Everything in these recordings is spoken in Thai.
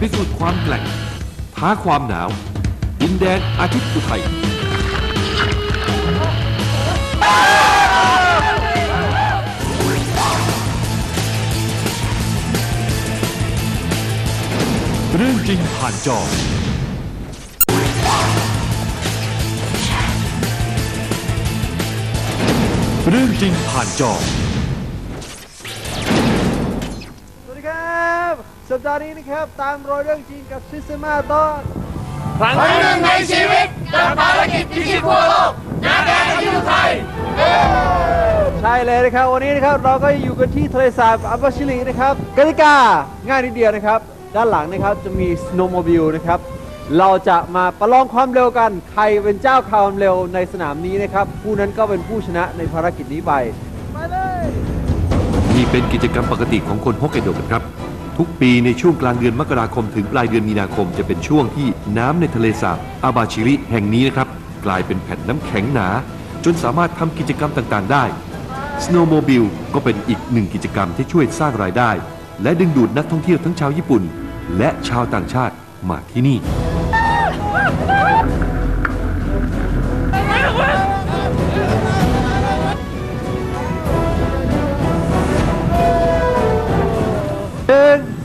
พิสูจน์ความแกร่งท้าความหนาว ดินแดนอาทิตย์อุทัยเรื่องจริงผ่านจอเรื่องจริงผ่านจอ สัปดาห์นี้นะครับ ตามรอยเรื่องจริงกับซิสเตมาตอนครั้งหนึ่งในชีวิตกับภารกิจพิชิตทั่วโลกนาแดนอายุไทยใช่เลยนะครับ วันนี้นะครับเราก็อยู่กันที่ทะเลสาบอัปชิลีนะครับกติกาง่ายนิดเดียวนะครับ ด้านหลังนะครับจะมีสโนว์โมบิลนะครับเราจะมาประลองความเร็วกัน ใครเป็นเจ้าความเร็วในสนามนี้นะครับ ผู้นั้นก็เป็นผู้ชนะในภารกิจนี้ไปไปเลยนี่เป็นกิจกรรมปกติของคนฮอกไกโดกันครับ ทุกปีในช่วงกลางเดือนมกราคมถึงปลายเดือนมีนาคมจะเป็นช่วงที่น้ำในทะเลสาบอาบาชิริแห่งนี้นะครับ กลายเป็นแผ่นน้ำแข็งหนา จนสามารถทำกิจกรรมต่างๆ ได้ Snowmobile ก็เป็นอีกหนึ่งกิจกรรมที่ช่วยสร้างรายได้ และดึงดูดนักท่องเที่ยวทั้งชาวญี่ปุ่น และชาวต่างชาติมาที่นี่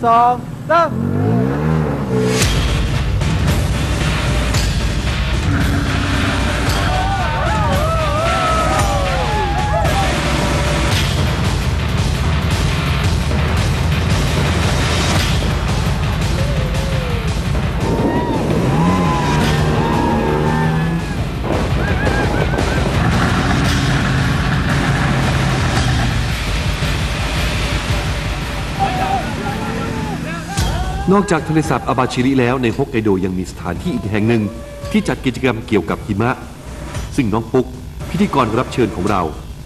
นึ่ นอกจากทะเลสาบอาบาชิริแล้วในฮอกไกโดยังมีสถานที่อีกแห่งหนึ่ง ที่จัดกิจกรรมเกี่ยวกับหิมะ ซึ่งน้องปุ๊ก พิธีกรรับเชิญของเรา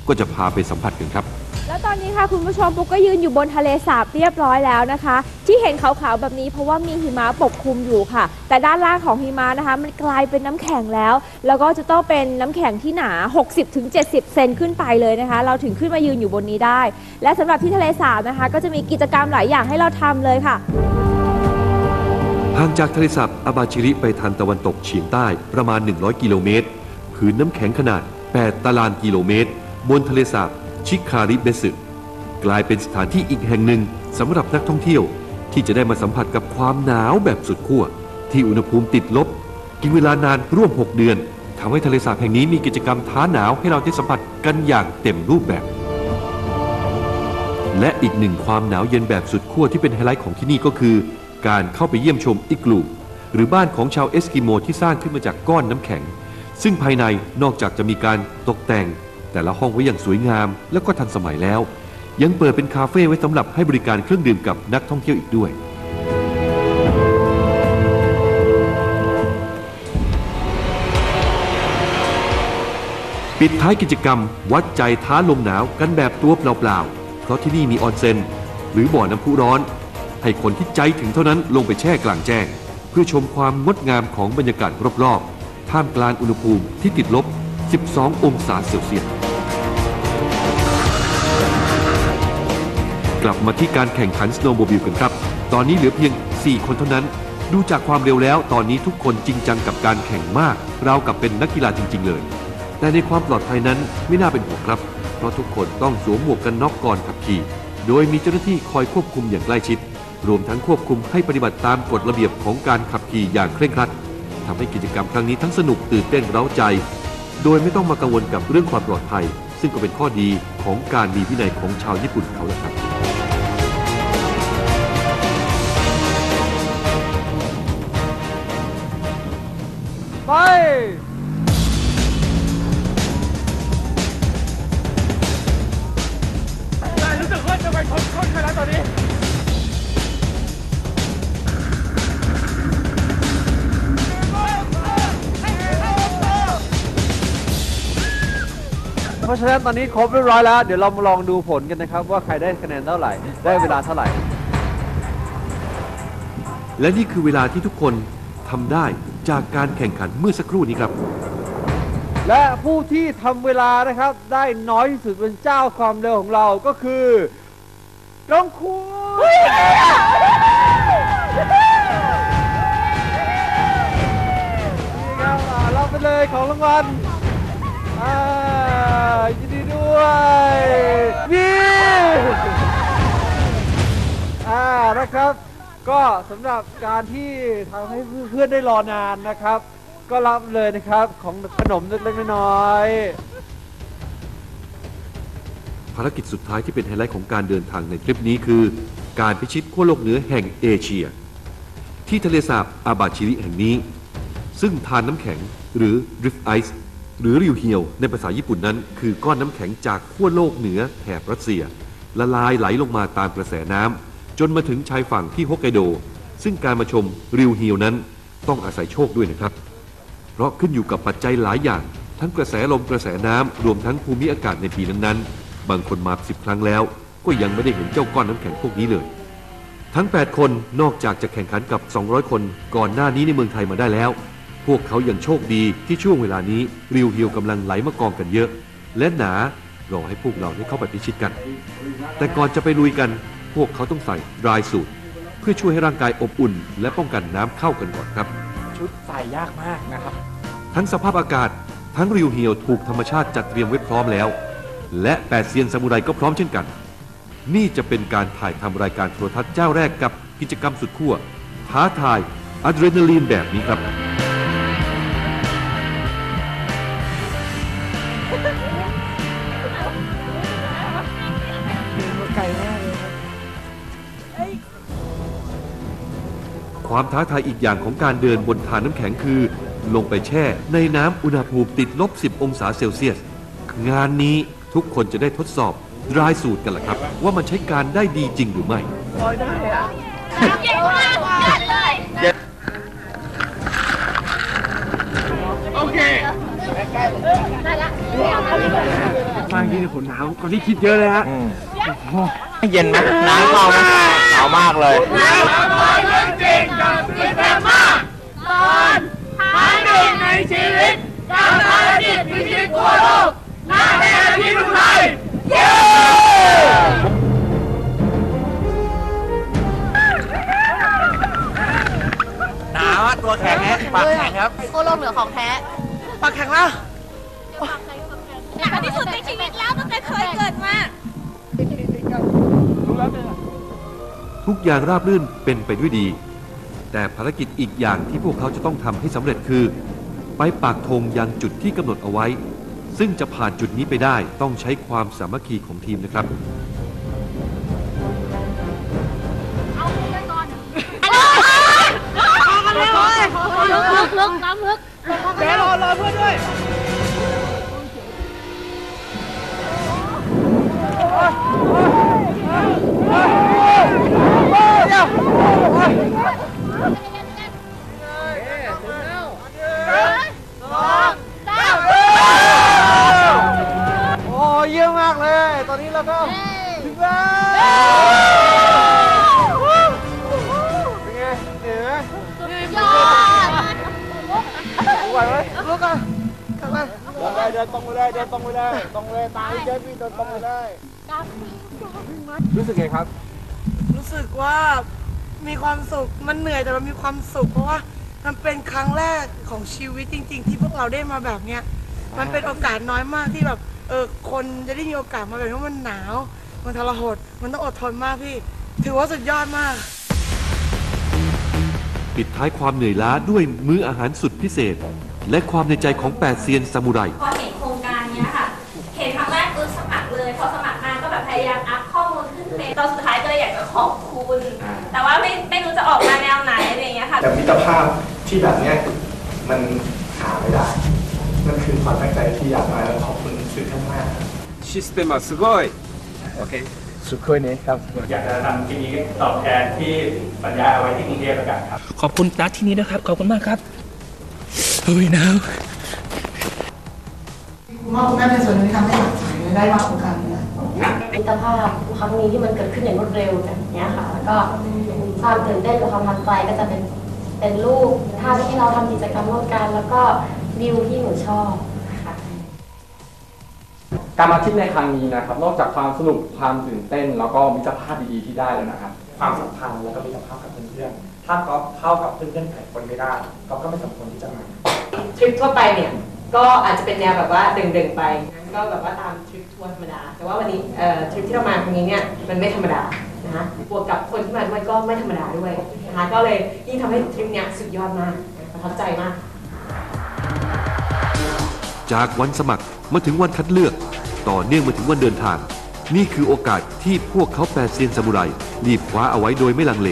ก็จะพาไปสัมผัสกันครับ แล้วตอนนี้ค่ะคุณผู้ชมปุ๊กก็ยืนอยู่บนทะเลสาบเรียบร้อยแล้วนะคะ ที่เห็นขาวๆแบบนี้เพราะว่ามีหิมะปกคลุมอยู่ค่ะ แต่ด้านล่างของหิมะนะคะ มันกลายเป็นน้ำแข็งแล้ว แล้วก็จะต้องเป็นน้ำแข็งที่หนา 60-70 เซนขึ้นไปเลยนะคะ เราถึงขึ้นมายืนอยู่บนนี้ได้ และสำหรับที่ทะเลสาบนะคะ ก็จะมีกิจกรรมหลายอย่างให้เราทำเลยค่ะ ห่างจากทะเลสาบอาบาชิริไปทางตะวันตกเฉียงใต้ประมาณ 100 กิโลเมตรผืนน้ำแข็งขนาด 8 ตารางกิโลเมตร บนทะเลสาบชิคาริเบสึกลายเป็นสถานที่อีกแห่งหนึ่งสำหรับนักท่องเที่ยว ที่จะได้มาสัมผัสกับความหนาวแบบสุดขั้วที่อุณหภูมิติดลบ กินเวลานานร่วม 6 เดือนทำให้ทะเลสาบแห่งนี้มีกิจกรรมท้าหนาวให้เราได้สัมผัสกันอย่างเต็มรูปแบบ และอีกหนึ่งความหนาวเย็นแบบสุดขั้วที่เป็นไฮไลท์ของที่นี่ก็คือ การเข้าไปเยี่ยมชมอิกลู หรือบ้านของชาวเอสกิโมที่สร้างขึ้นมาจากก้อนน้ำแข็ง ซึ่งภายในนอกจากจะมีการตกแต่ง แต่ละห้องไว้อย่างสวยงาม และก็ทันสมัยแล้ว ยังเปิดเป็นคาเฟ่ไว้สำหรับให้บริการเครื่องดื่มกับนักท่องเที่ยวอีกด้วยปิดท้ายกิจกรรม วัดใจท้าลมหนาวกันแบบตัวเปล่าๆ เพราะที่นี่มีออนเซ็นหรือบ่อน้ำพุร้อน ให้คนที่ใจถึงเท่านั้นลงไปแช่กลางแจ้ง เพื่อชมความงดงามของบรรยากาศรอบๆ ท่ามกลางอุณหภูมิที่ติดลบ 12 องศาเซลเซียส กลับมาที่การแข่งขันสโนว์โมบิลกันครับ ตอนนี้เหลือเพียง 4 คนเท่านั้น ดูจากความเร็วแล้ว ตอนนี้ทุกคนจริงจังกับการแข่งมาก ราวกับเป็นนักกีฬาจริง ๆ เลย แต่ในความปลอดภัยนั้นไม่น่าเป็นห่วงครับ เพราะทุกคนต้องสวมหมวกกันน็อกก่อนขับขี่ โดยมีเจ้าหน้าที่คอยควบคุมอย่างใกล้ชิด รวมทั้งควบคุมให้ปฏิบัติตามกฎระเบียบของการขับขี่อย่างเคร่งครัดทำให้กิจกรรมครั้งนี้ทั้งสนุกตื่นเต้นเร้าใจ โดยไม่ต้องมากังวลกับเรื่องความปลอดภัย ซึ่งก็เป็นข้อดีของการมีวินัยของชาวญี่ปุ่นเขาแหละครับไป เพราะฉะนั้นตอนนี้ครบเรียบร้อยแล้ว เดี๋ยวเรามาลองดูผลกันนะครับ ว่าใครได้คะแนนเท่าไหร่ ได้เวลาเท่าไหร่ และนี่คือเวลาที่ทุกคนทำได้จากการแข่งขันเมื่อสักครู่นี้ครับ และผู้ที่ทำเวลานะครับ ได้น้อยที่สุดเป็นเจ้าความเร็วของเราก็คือน้องคู่ครับอ่าไปเลยของรางวัลอ่า ยินดีด้วยนี่อ่านะครับ ก็สำหรับการที่ทำให้เพื่อนๆได้รอนานนะครับ ก็รับเลยนะครับของขนมเล็กๆน้อยๆภารกิจสุดท้ายที่เป็นไฮไลท์ของการเดินทางในทริปนี้คือ การพิชิตขั้วโลกเหนือแห่งเอเชีย ที่ทะเลสาบอาบาชิริแห่งนี้ ซึ่งทานน้ำแข็งหรือ drift ice หรือริวเฮียวในภาษาญี่ปุ่นนั้น คือก้อนน้ำแข็งจากขั้วโลกเหนือแถบรัสเซีย ละลายไหลลงมาตามกระแสน้ำจนมาถึงชายฝั่งที่ฮอกไกโด ซึ่งการมาชมริวเฮียวนั้นต้องอาศัยโชคด้วยนะครับ เพราะขึ้นอยู่กับปัจจัยหลายอย่าง ทั้งกระแสลมกระแสน้ำรวมทั้งภูมิอากาศในปีนั้นๆ บางคนมาสิบครั้งแล้ว ก็ยังไม่ได้เห็นเจ้าก้อนน้ำแข็งพวกนี้เลย ทั้ง 8 คนนอกจากจะแข่งขันกับ 200 คนก่อนหน้านี้ในเมืองไทยมาได้แล้ว พวกเขายังโชคดีที่ช่วงเวลานี้ริวฮิวกำลังไหลมากองกันเยอะ และหนารอให้พวกเราได้เข้าไปพิชิตกัน แต่ก่อนจะไปลุยกัน พวกเขาต้องใส่ดรายสูทเพื่อช่วยให้ร่างกายอบอุ่น และป้องกันน้ำเข้ากันก่อนครับ ชุดใส่ยากมากนะครับ ทั้งสภาพอากาศ ทั้งริวเฮียวถูกธรรมชาติจัดเตรียมไว้พร้อมแล้ว และแปดเซียนซามูไรก็พร้อมเช่นกัน นี่จะเป็นการถ่ายทำรายการโทรทัศน์เจ้าแรกกับกิจกรรมสุดขั้วท้าทายอะดรีนาลีนแบบนี้ครับ ความท้าทายอีกอย่างของการเดินบนทานน้ำแข็งคือ ลงไปแช่ในน้ำอุณหภูมิติดลบ 10 องศาเซลเซียส งานนี้ทุกคนจะได้ทดสอบดรายสูตรกันละครับ ว่ามันใช้การได้ดีจริงหรือไม่เก่งมากยัดเลยฟางที่ผมหนาวกว่าที่คิดเยอะเลยฮะเย็นไหมน้ำเข้าไหมหนาวมากเลย ตอนหาหนึ่งในชีวิตกับภารกิจพิชิตทั่วโลกหน้าแดนที่ทุกไทยเย้หนาวอะตัวแข็งแฮะปากแข็งครับโคโลกเหนือของแท้ ปากแข็งแล้ว หนักที่สุดในชีวิตแล้วตั้งแต่เคยเกิดมาทุกอย่างราบรื่นเป็นไปด้วยดี แต่ภารกิจอีกอย่างที่พวกเขาจะต้องทำให้สำเร็จคือ ไปปากธงยังจุดที่กำหนดเอาไว้ ซึ่งจะผ่านจุดนี้ไปได้ต้องใช้ความสามัคคีของทีมนะครับ ลึกลึกน้ำลึกโนนี้เราก็ถึงแล้วเป็นไงเหนื่อยไหมยอดไหวไหมลุกอะทำไมเดินตรงไปเลยเดินตรงไปเลยตรงเลยตามพี่เจพี่เดินตรงไปเลยรู้สึกไงครับ รู้สึกว่ามีความสุขมันเหนื่อยแต่มันมีความสุขเพราะว่ามันเป็นครั้งแรกของชีวิตจริง ๆ ที่พวกเราได้มาแบบเนี้ยมันเป็นโอกาสน้อยมากที่แบบ เออคนจะได้มีโอกาสมาแบบนี้เพราะมันหนาว มันทรหด มันต้องอดทนมากพี่ ถือว่าสุดยอดมาก ปิดท้ายความเหนื่อยล้าด้วยมื้ออาหารสุดพิเศษ และความในใจของแปดเซียนซามูไรพอเห็นโครงการเนี้ยค่ะ เห็นครั้งแรกเออสมัครเลย พอสมัครมาก็แบบพยายามอัพข้อมูลขึ้นเพจตอนสุดท้ายก็เลยอยากจะขอบคุณ แต่ว่าไม่ไม่รู้จะออกมาแนวไหนอะไรอย่างเงี้ยค่ะ แต่มิตรภาพที่แบบเนี้ยมันหาไม่ได้ มันคือความตั้งใจที่อยากมาแล้วขอบคุณ สื่อท่านมากครับ システムはすごい โอเค สุดคุยนี้ครับ อยากจะทำที่นี้ตอบแทนที่ปัญญาเอาไว้ที่กรุงเทพแล้วกันครับ ขอบคุณนัดที่นี้นะครับ ขอบคุณมากครับเฮ้ยหนาว คุณพ่อคุณแม่เป็นส่วนหนึ่งที่ทำให้หลักสายได้มาโครงการนี้ มิตรภาพครั้งนี้ที่มันเกิดขึ้นอย่างรวดเร็วแบบเนี้ยค่ะ แล้วก็ความตื่นเต้นกับความท้าทายก็จะเป็นเป็นรูปภาพที่เราทำกิจกรรมร่วมกัน แล้วก็วิวที่หนูชอบค่ะ การมาทริปในครั้งนี้นะครับ นอกจากความสนุกความตื่นเต้น แล้วก็มิตรภาพดีๆที่ได้แล้วนะครับ ความสัมพันธ์แล้วก็มิตรภาพกับเพื่อนๆถ้าก๊อฟเข้ากับเพื่อนๆแปดคนไม่ได้ก๊อฟก็ไม่สมควรที่จะมาทริปทั่วไปเนี่ยก็อาจจะเป็นแนวแบบว่าเด่งๆไปนะก็แบบว่าตามทริปทัวร์ธรรมดา แต่ว่าวันนี้เอ่อทริปที่เรามาครั้งนี้เนี่ยมันไม่ธรรมดานะคะบวกกับคนที่มาด้วยก็ไม่ธรรมดาด้วยนะคะก็เลยยิ่งทำให้ทริปเนี้ยสุดยอดมากประทับใจมาก จากวันสมัครมาถึงวันคัดเลือก ต่อเนื่องมาถึงวันเดินทาง นี่คือโอกาสที่พวกเขาแปดเซียนซามูไรรีบคว้าเอาไว้โดยไม่ลังเล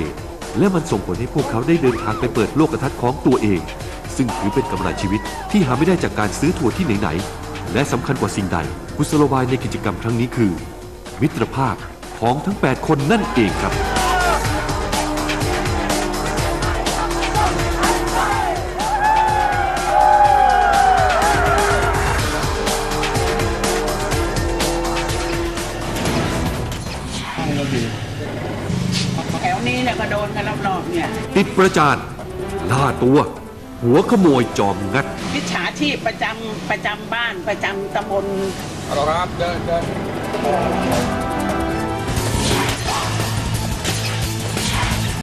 และมันส่งผลให้พวกเขาได้เดินทางไปเปิดโลกทัศน์ของตัวเอง ซึ่งถือเป็นกำไรชีวิตที่หาไม่ได้จากการซื้อทัวร์ที่ไหนๆและสำคัญกว่าสิ่งใดกุศโลบายในกิจกรรมครั้งนี้คือ มิตรภาพของทั้ง 8 คนนั่นเองครับ แถวนี้เนี่ยก็โดนกันรอบๆเนี่ย ติดประจานล่าตัว หัวขโมยจอมงัดมิจฉาชีพประจำประจำบ้านประจำตำบลเอาละครับเดินเดิน